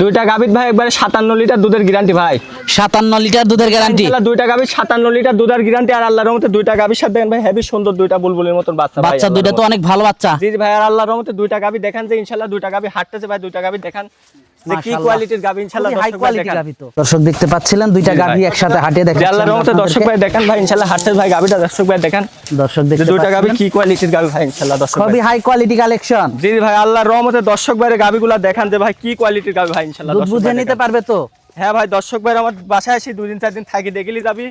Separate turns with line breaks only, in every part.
দুইটা গাভিত ভাই একবারে সাতান্ন লিটার দুধের গ্যারান্টি ভাই।
সাতান্ন লিটার দুধের গ্যারান্টি
দুইটা গাভি সাতান্ন লিটার দুধের গ্যারান্টি আর আল্লাহর রহমতে দুইটা গাভির সাথে দেখেন ভাই হেভি সুন্দর দুইটা বুলবুলের মতন বাচ্চা ভাই
বাচ্চা দুইটা তো অনেক ভালো বাচ্চা।
জি ভাই আর আল্লাহর রহমতে দুইটা গাভি দেখেন যে ইনশাল্লাহ দুইটা গাভি হাঁটতেছে ভাই দুইটা গাভি দেখেন যে কি কোয়ালিটির গাভি ইনশাল্লাহ
হাই
দর্শক ভাই
কোয়ালিটি
দেখেন।
তো। দর্শক দেখতে পাচ্ছিলেন দুইটা। গাভি একসাথে হাঁটিয়ে দেখেন
আল্লাহর রহমতে দর্শক ভাই দেখেন ভাই ইনশাল্লাহ হাঁটতেছে ভাই গাভিটা দর্শক ভাই দেখেন।
দর্শক দেখতে
দুইটা গাভি কি কোয়ালিটির গাভি ভাই ইনশাল্লাহ দর্শক ভাই।
খুবই হাই কোয়ালিটি কালেকশন
জি জি ভাই আল্লাহর রহমতে দর্শক ভাইয়ের গাভিগুলা দেখান যে ভাই কি কোয়ালিটির গাভি ভাই। ইনশাল্লাহ
বুঝে নিতে পারবে তো?
হ্যাঁ ভাই দর্শক ভাই আমার বাসায় আসি দুদিন চার দিন থাকি দেখলি যাবি?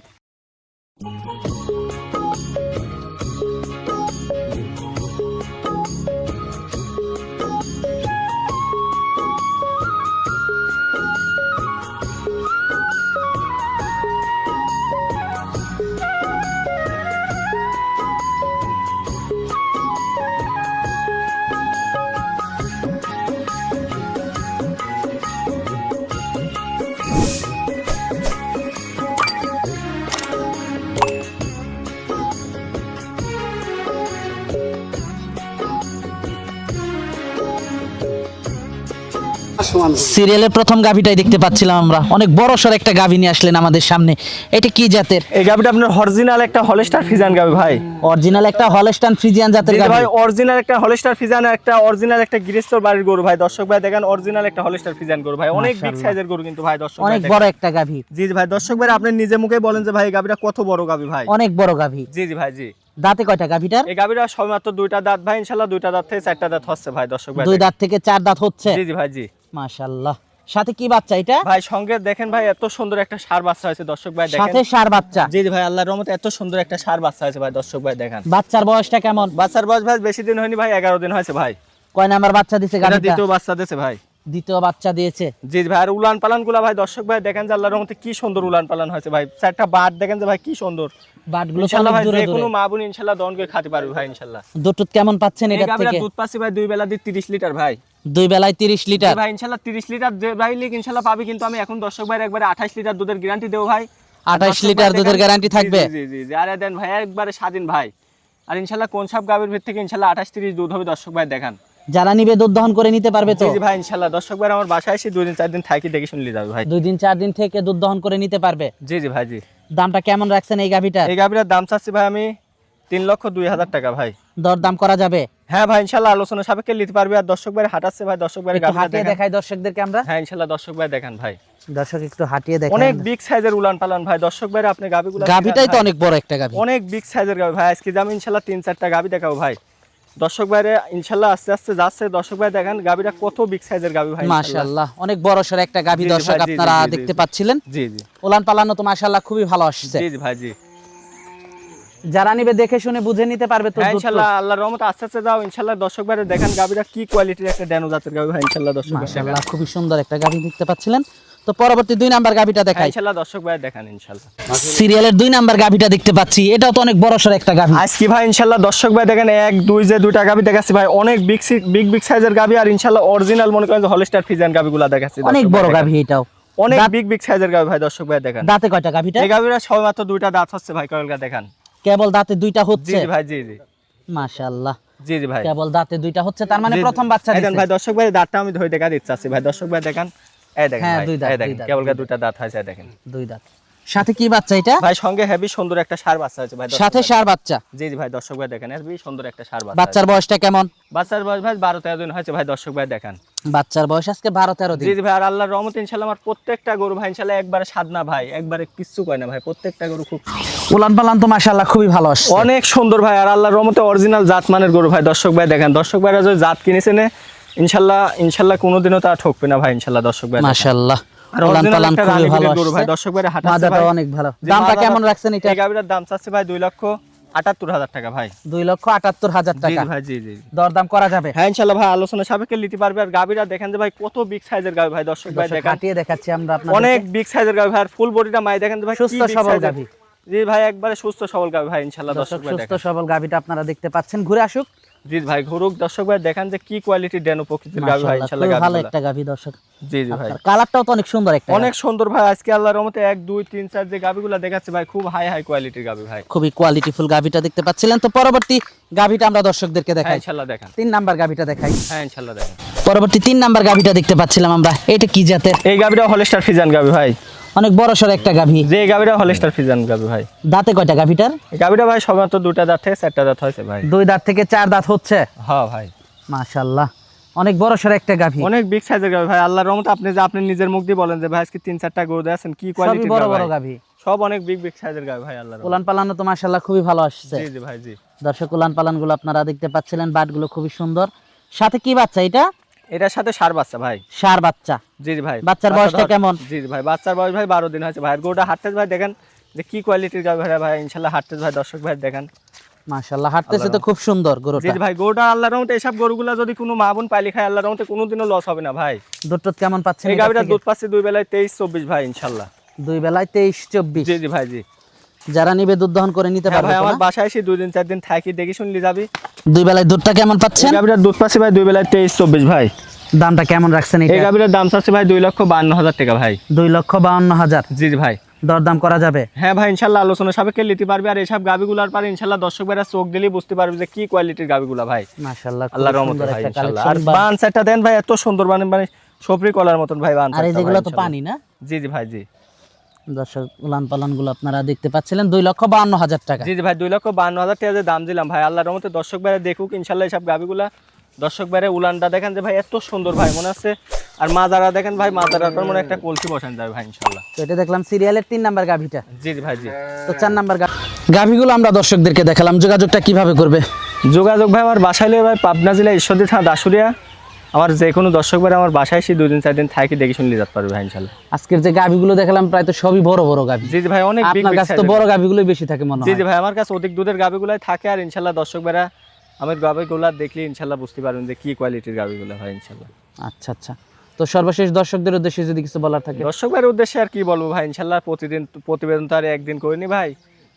সিরিয়ালের প্রথম গাভিটাই দেখতে পাচ্ছিলাম আমরা। অনেক বড় সর একটা গাভি নিয়ে আসলেন আমাদের সামনে। এটা কি জাতের?
এই গাভিটা আপনার অরিজিনাল একটা হলস্টার ফিজান গাভি ভাই।
অরিজিনাল একটা হলস্টান ফ্রিজিয়ান জাতের গাভি
ভাই অরিজিনাল একটা হলস্টার ফিজান একটা অরিজিনাল একটা গৃহস্থর বাড়ির গরু ভাই। দর্শক ভাই দেখেন অরিজিনাল একটা হলস্টার ফিজান গরু ভাই। অনেক বিগ। সাইজের গরু কিন্তু ভাই দর্শক
অনেক বড় একটা গাভি।
জি জি ভাই দর্শক ভাই আপনি নিজে মুখে বলেন যে ভাই এই গাভিটা কত বড় গাভি ভাই?
অনেক বড় গাভি।
জি জি ভাই জি।
দাঁতে কয়টা গাভিটার?
এই গাভিটা সবেমাত্র দুইটা দাঁত ভাই ইনশাল্লাহ দুইটা দাঁত থেকে চারটা দাঁত হচ্ছে ভাই দর্শক ভাই
দুই দাঁত থেকে চার দাঁত হচ্ছে?
জি জি ভাই জি।
মাশাআল্লাহ। সাথে কি বাচ্চা এটা?
ভাই সঙ্গে দেখেন ভাই এত সুন্দর একটা সার বাচ্চা হয়েছে। দর্শক ভাই দেখেন।
সাথে সার বাচ্চা।
জি ভাই আল্লাহর রহমতে এত সুন্দর একটা সার বাচ্চা হয়েছে ভাই দর্শক ভাই দেখেন।
বাচ্চার বয়সটা কেমন?
বাচ্চার বয়স ভাই বেশি দিন হয়নি ভাই এগারো দিন হয়েছে ভাই।
কয় নাম্বার বাচ্চা দিছে
এটা
গাভিটা
দ্বিতীয় বাচ্চা দিয়েছে ভাই।
দ্বিতীয় বাচ্চা দিয়েছে।
জি ভাই আর উলান পালানগুলা ভাই দর্শক ভাই দেখেন যে আল্লাহর রহমতে কি সুন্দর উলান পালান হয়েছে ভাই। চারটা বাট দেখেন যে ভাই কি সুন্দর।
বাটগুলো
ভাই যে কোনো মা বোন ইনশাল্লাহ দহন করে খাতে পারবে ভাই ইনশাল্লাহ।
দুধ কেমন পাচ্ছেন
গাভীরা
থেকে?
দুধ পাচ্ছি ভাই দুই বেলা দিয়ে তিরিশ লিটার ভাই।
দুই বেলায় তিরিশ লিটার।
ভাই ইনশাল্লাহ তিরিশ লিটার যে ভাই লিখ ইনশাল্লাহ পাবি কিন্তু আমি এখন দর্শক ভাই একবারে আঠাশ লিটার দুধের গ্যারান্টি দেবো ভাই। আর
28 লিটার দুধের
জি,
থাকবে?
জি জি জি। আরে দেন ভাই একবারে স্বাধীন ভাই। আর ইনশাল্লাহ কোন সব গাভীর ভিতর থেকে ইনশাল্লাহ আঠাশ তিরিশ দুধ হবে দর্শক ভাই দেখান।
যারা নিবে দুধ দহন করে নিতে পারবে তো?
জি ভাই ইনশাল্লাহ। দর্শক ভাই আমার বাসায় এসে দুই দিন চার দিন থাকি দেখে শুনলে যাবে ভাই।
দুই দিন চার দিন থেকে দুধ দহন করে নিতে পারবে।
জি জি ভাই জি।
দামটা কেমন রাখছেন এই গাভিটার?
এই গাভীটার দাম চাচ্ছি ভাই আমি তিন লক্ষ দুই হাজার টাকা ভাই।
করা যাবে?
হ্যাঁ ভাই ইনশাল্লাহ আলোচনা সাপেক্ষে নিতে পারবে। আর দর্শক ভাই হাঁটাচ্ছে ভাই দর্শক ভাই
হাঁটিয়ে দেখাই দর্শকদেরকে আমরা।
হ্যাঁ ইনশাল্লাহ দর্শক ভাই দেখেন ভাই।
দর্শক একটু হাঁটিয়ে দেখাই
অনেক বিগ সাইজের উলান পালান ভাই। দর্শক ভাই আপনি
তো অনেক বড় একটা
অনেক বিগ সাইজের ভাই। আজকে আমি ইনশাল্লাহ তিন চারটা গাভি দেখাবো ভাই। দর্শক ভাইরে ইনশাল্লাহ আস্তে আস্তে যাচ্ছে। দর্শক ভাই দেখেন গাভিটা কত বিগ সাইজের গাভি ভাই
মাশাআল্লাহ। অনেক বড় সর একটা
জি
দর্শক আপনারা দেখতে পাচ্ছিলেন।
জি জি।
উলান পালানো তো মাশাআল্লাহ খুবই ভালো আসছে।
জি জি ভাই জি।
যারা নিবে দেখে শুনে বুঝে নিতে পারবে তো
হ্যাঁ। ইনশাল্লাহ আল্লাহর রহমত আস্তে আস্তে যাও ইনশাল্লাহ দর্শক ভাইরে দেখেন গাভিটা কি কোয়ালিটির একটা ড্যানো জাতের গাভি ভাই ইনশাল্লাহ দর্শক ভাই
মাশাআল্লাহ খুবই সুন্দর একটা গাভি দেখতে পাচ্ছিলেন। তো পরবর্তী দুই নাম্বার গাভিটা
হ্যাঁ,
দেখাই।
ইনশাল্লাহ দর্শক ভাই দেখেন ইনশাল্লাহ।
সিরিয়ালের দুই নাম্বার গাভিটা দেখতে পাচ্ছি। এটাও তো অনেক বড় সর একটা গাভি।
আজকে ভাই ইনশাল্লাহ দর্শক ভাই দেখেন এক দুই যে দুইটা গাভি দেখাচ্ছি ভাই অনেক বিগ বিগ বিগ সাইজের গাভি আর ইনশাল্লাহ অরিজিনাল মনে করেন যে হলস্টার ফিজান গাভিগুলা দেখাচ্ছি
অনেক বড়। গাভি এটাও।
অনেক বিগ বিগ সাইজের গাভি ভাই দর্শক ভাই দেখেন।
দাঁতে কয়টা গাভিটা?
এই গাভিরা সবাই মাত্র দুইটা দাঁত হচ্ছে ভাই কয়েলগা দেখান।
কেবল দাঁতে দুইটা হচ্ছে?
জি ভাই জি জি।
মাশাআল্লাহ।
জি জি ভাই।
কেবল দাঁতে দুইটা হচ্ছে তার মানে। প্রথম বাচ্চা
এই দেন
দিছে।
ভাই দর্শক ভাই দাঁতটা আমি ধরে দেখা দিচ্ছি আছি ভাই। দর্শক ভাই দেখেন। এই দেখেন
হ্যাঁ,
ভাই
দুই দাঁত,
এই দেখেন কেবল
দুই
দুইটা দাঁত হয়েছে দেখেন।
দুই দাঁত। সাথে কি বাচ্চা এটা?
ভাই সঙ্গে হেভি সুন্দর একটা সার বাচ্চা আছে ভাই
সাথে সার বাচ্চা?
জি জি ভাই দর্শক ভাই দেখেন হেভি সুন্দর একটা সার বাচ্চা
বাচ্চার বয়সটা কেমন?
বাচ্চার বয়স ভাই বারো তেরো দিন হয়েছে ভাই দর্শক ভাই দেখেন।
বাচ্চার বয়স আজকে বারো তেরো দিন।
জি ভাই আর আল্লাহর রহমত ইনশাল্লাহ আমার প্রত্যেকটা গরু ভাই ইনশাল্লাহ একবারে সাদনা ভাই একবারে কিচ্ছু কয় না ভাই প্রত্যেকটা গরু খুব
উলান পালান তো মাশাআল্লাহ খুবই ভালো আসছে।
অনেক সুন্দর ভাই আর আল্লাহর রহমতে অরিজিনাল জাত মানের গরু ভাই দর্শক ভাই দেখেন দর্শক ভাইরা যদি জাত কিনেছে নে ইনশাল্লাহ ইনশাল্লাহ কোনোদিনও তা ঠকবে না ভাই ইনশাল্লাহ দর্শক ভাই।
মাশাআল্লাহ। পালান
ভাই দর্শক হাঁটাচ্ছে
মাদাটা অনেক ভালো। দামটা কেমন রাখছেন এটা?
এই দাম চাচ্ছে ভাই দুই লক্ষ। আটাত্তর হাজার টাকা ভাই।
দুই লক্ষ আটাত্তর হাজার টাকা
জি ভাই জি জি
দরদাম করা যাবে।
হ্যাঁ ইনশাল্লাহ ভাই আলোচনা সাপেক্ষে নিতে পারবে। আর গাভীরা দেখেন যে ভাই কত বিগ সাইজের গাভী ভাই দর্শক ভাই দেখেন।
কাটিয়ে দেখাচ্ছি আমরা
অনেক বিগ সাইজের গাভী ভাই আর ফুল বডিটা মাই দেখেন যে ভাই
সুস্থ সবল গাভী।
জি ভাই একবারে সুস্থ সবল গাভী ভাই ইনশাল্লাহ
দর্শক
দর্শক ভাই
সুস্থ সবল গাভীটা আপনারা দেখতে পাচ্ছেন। ঘুরে আসুক।
জি ভাই ঘুরুক দর্শক ভাই দেখেন যে কি কোয়ালিটির ডেনো প্রকৃতির গাভি ভাই ইনশাল্লাহ
ভালো একটা গাভি দর্শক।
জি জি ভাই।
কালারটাও তো অনেক সুন্দর একটা
অনেক সুন্দর ভাই আজকে আল্লাহর রহমতে এক দুই তিন চার যে গাভিগুলা দেখাচ্ছে ভাই খুব হাই হাই কোয়ালিটির গাভি ভাই।
খুবই কোয়ালিটিফুল গাভিটা দেখতে পাচ্ছিলেন। তো পরবর্তী গাভিটা আমরা দর্শকদেরকে
হ্যাঁ
দেখাই।
ইনশাল্লাহ দেখেন।
তিন নাম্বার গাভীটা দেখাই।
হ্যাঁ ইনশাল্লাহ দেখেন।
পরবর্তী তিন নাম্বার গাভিটা দেখতে পাচ্ছিলাম আমরা। এটা কি জাতের?
এই গাভীটা হলেস্টার ফিজান গাবি ভাই।
অনেক বড় সর একটা গাভী।
যে গাবিটা হলেস্টার ফিজান গাবি ভাই।
দাঁতে কয়টা গাভিটার?
গাবিটা ভাই সবেমাত্র দুটা দাঁত থেকে চারটা দাঁত হয়েছে ভাই।
দুই দাঁত থেকে চার দাঁত হচ্ছে?
হ্যাঁ ভাই।
মাশাল্লাহ অনেক বড় সড় একটা গাভি।
অনেক বিগ সাইজের গাবি ভাই আল্লাহর রহমতে আপনি যে আপনি নিজের মুখ দিয়ে বলেন যে ভাই আজকে তিন চারটা গরু আছেন কি কোয়ালিটি
বড় বড় গাভী।
সব অনেক বিগ বিগ সাইজের গাবি ভাই আল্লাহর।
উলান পালানো তো মাশাল্লাহ খুবই ভালো আসছে।
জি জি ভাই জি।
দর্শক উলান পালানগুলো আপনারা দেখতে পাচ্ছিলেন বাটগুলো খুবই সুন্দর। সাথে কি বাচ্চা এটা?
এটার সাথে সার বাচ্চা ভাই।
সার বাচ্চা।
জি ভাই।
বাচ্চার বয়সটা কেমন?
জি ভাই বাচ্চার বয়স ভাই বারো দিন হয়েছে ভাই। গরুটা হাঁটতে ভাই দেখেন যে কি কোয়ালিটির গাবি ভাই ভাই। ইনশাল্লাহ হাঁটতে ভাই দর্শক ভাই দেখেন।
হাঁটতেছে তো খুব সুন্দর গরুটা।
জি ভাই গরুটা আল্লাহর রহমতে এসব গরুগুলা যদি কোনো মা বোন পাইলে খায় আল্লাহর রহমতে কোনোদিনও লস হবে না ভাই।
দুধ কেমন পাচ্ছেন
এই দুধ পাচ্ছে দুই বেলায় তেইশ চব্বিশ ভাই ইনশাল্লাহ।
দুই বেলায় তেইশ চব্বিশ।
জি জি ভাই জি।
যারা নিবে দুধ দহন করে নিতে
হ্যাঁ
পারবে
ভাই আমার বাসায় এসে দুই দিন চার দিন থাকি দেখি শুনলি যাবি।
দুই বেলায় দুধটা কেমন পাচ্ছেন?
এই গাবিটার দুধ পাচ্ছে ভাই দুই বেলায় তেইশ চব্বিশ ভাই।
দামটা কেমন রাখছেন
এই গাবিটার দাম চাচ্ছে ভাই দুই লক্ষ বান্ন হাজার টাকা ভাই।
দুই লক্ষ বাউন্ন হাজার।
জি ভাই।
দরদাম করা যাবে?
হ্যাঁ ভাই ইনশাল্লাহ আলোচনা সাপেক্ষে নিতে পারবে। আর এইসব গাবিগুলার পারে ইনশাল্লাহ দর্শক ভাইরা চোখ দিলেই বুঝতে পারবে যে কি কোয়ালিটির গাবিগুলা ভাই।
মাশাল্লাহ খুব
আল্লাহর রহমতে ভাই
collection।
আর বান সেটটা দেন ভাই এত সুন্দর মানে মানে সপরি কলার মতন ভাই বান
আর এই
সেটটা
যেগুলো
ভাই
তো পানি না?
জি জি ভাই জি।
দর্শক উলান পালানগুলো আপনারা দেখতে পাচ্ছিলেন। দুই লক্ষ বাউন্ন হাজার টাকা।
জি ভাই দুই লক্ষ বান্ন হাজার টাকা যে দাম দিলাম ভাই আল্লাহর রহমতে দর্শক ভাইরা দেখুক ইনশাল্লাহ এইসব গাবিগুলা। দর্শক ভাইরা উলানটা দেখেন যে ভাই এত সুন্দর ভাই মনে হচ্ছে আর মাজারা দেখেন ভাই মাজারার পর মনে একটা কলসি বসান যাবে ভাই ইনশাল্লাহ।
তো এটা দেখলাম সিরিয়ালের তিন নাম্বার গাভিটা।
জি ভাই জি।
তো চার নাম্বার গাভিগুলো আমরা দর্শকদেরকে দেখালাম। যোগাযোগটা কীভাবে করবে?
যোগাযোগ ভাই আমার বাসায় লয়ে ভাই পাবনা জেলা ঈশ্বরদী থানা দাসুরিয়া আমার যে কোনো দর্শক ভাই আমার বাসায় এসে দুই দিন চার দিন থাকি দেখে শুনলে যেতে পারবে ভাই ইনশাল্লাহ।
আজকের যে গাভিগুলো দেখালাম প্রায় তো সবই বড় বড় গাভি।
জি জি ভাই অনেক
আপনার কাছে তো বড় গাভিগুলোই বেশি থাকে মনে হয়।
জি ভাই আমার কাছে অধিক দুধের গাবিগুলাই থাকে আর ইনশাল্লাহ দর্শক ভাইরা আমার গাবিগুলা দেখলে ইনশাল্লাহ বুঝতে পারবেন যে কি কোয়ালিটির গাবিগুলো হয় ইনশাল্লাহ।
আচ্ছা আচ্ছা। তো সর্বশেষ দর্শকদের উদ্দেশ্যে যদি কিছু বলার থাকে।
দর্শক ভাইয়ের উদ্দেশ্যে আর কি বলব ভাই ইনশাল্লাহ প্রতিদিন প্রতিবেদন তো আর একদিন করিনি ভাই।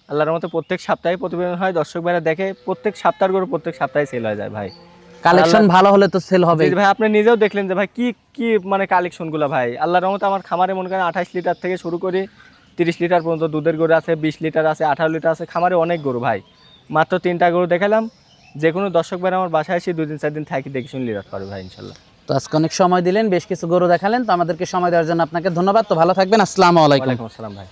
আল্লাহর মতো প্রত্যেক সপ্তাহে প্রতিবেদন হয় দর্শক ভাইরা দেখে প্রত্যেক সপ্তাহ করে প্রত্যেক সপ্তাহে সেল হয়ে যায় ভাই।
কালেকশন ভালো হলে তো সেল হবে
ভাই আপনি নিজেও দেখলেন যে ভাই কি কি মানে কালেকশনগুলো ভাই? আল্লাহর রহমতে আমার খামারে মনে করেন আঠাশ লিটার থেকে শুরু করে তিরিশ লিটার পর্যন্ত দুধের গরু আছে বিশ লিটার আছে আঠারো লিটার আছে খামারে অনেক গরু ভাই। মাত্র তিনটা গরু দেখালাম যে কোনো দর্শক ভাই আমার বাসায় এসে দুদিন চার দিন থাকি দেখে শুনে লিটার পারবে ভাই ইনশাল্লাহ।
তো আজকে অনেক সময় দিলেন বেশ কিছু গরু দেখালেন তো আমাদেরকে সময় দেওয়ার জন্য আপনাকে ধন্যবাদ। তো ভালো থাকবেন আসসালামু আলাইকুম।
আসসালাম ভাই।